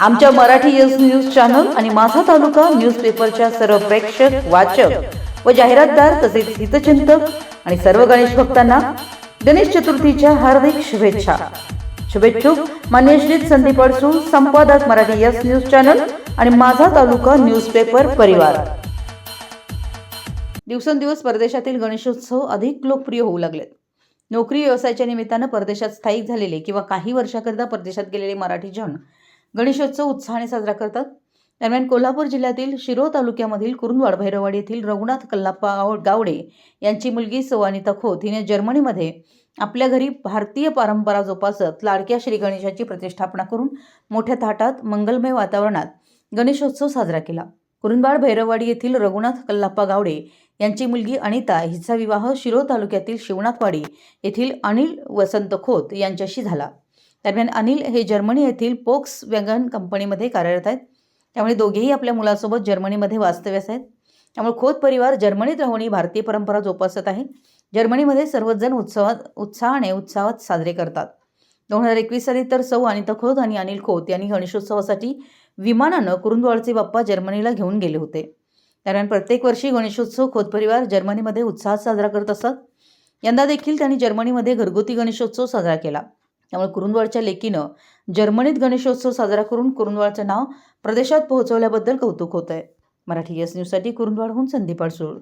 आमच्या Marathi yes news channel आणि माझा तालुका न्यूजपेपरच्या सर्व प्रेक्षक वाचक व जाहिरातदार तसेच हितचिंतक आणि सर्व गणेश भक्तांना गणेश चतुर्थीच्या हार्दिक शुभेच्छा. शुभेच्छुक मान्य श्री संदीप अडसूळ संपादक मराठी यस न्यूज चॅनल आणि माझा तालुका न्यूजपेपर परिवार. दिवसेंदिवस परदेशातील गणेशोत्सव अधिक लोकप्रिय होऊ लागलेत. नोकरी व्यवसायाच्या निमित्तानं परदेशात स्थायिक झालेले किंवा काही वर्षाकरिता परदेशात गेलेले मराठी जण गणेशोत्सव उत्साहाने साजरा करतात. दरम्यान कोल्हापूर जिल्ह्यातील शिरो तालुक्यामधील कुरुंदवाड भैरवाडी येथील रघुनाथ कल्लाप्पा गावडे यांची मुलगी सवानिता खोत हिने जर्मनीमध्ये आपल्या घरी भारतीय परंपरा जोपासत लाडक्या श्री गणेशाची प्रतिष्ठापना करून मोठ्या थाटात मंगलमय वातावरणात गणेशोत्सव साजरा केला. कुरुंदवाड भैरववाडी येथील रघुनाथ कल्लाप्पा गावडे यांची मुलगी अनिता हिचा विवाह शिरो तालुक्यातील शिवनाथवाडी येथील अनिल वसंत खोत यांच्याशी झाला. दरम्यान अनिल हे जर्मनी येथील पोक्स वॅगन कंपनीमध्ये कार्यरत आहेत. त्यामुळे दोघेही आपल्या मुलासोबत जर्मनीमध्ये वास्तव्यास आहेत. त्यामुळे खोत परिवार जर्मनीत राहून ही भारतीय परंपरा जोपासत आहे. जर्मनीमध्ये सर्वच जण उत्सवात उत्साहाने उत्साहात साजरे करतात. दोन हजार एकवीस साली तर सौ अनिता खोत आणि अनिल खोत यांनी गणेशोत्सवासाठी विमानानं कुरुंदवाडचे बाप्पा जर्मनीला घेऊन गेले होते. दरम्यान प्रत्येक वर्षी गणेशोत्सव खोत परिवार जर्मनीमध्ये उत्साहात साजरा करत असतात यंदा देखील त्यांनी जर्मनीमध्ये घरगुती गणेशोत्सव साजरा केला. त्यामुळे कुरुंदवाडच्या लेकीनं जर्मनीत गणेशोत्सव साजरा करून कुरुंदवाडचं नाव प्रदेशात पोहोचवल्याबद्दल कौतुक होत आहे मराठी यस न्यूजसाठी कुरुंदवाडहून संदीप अडसूळ.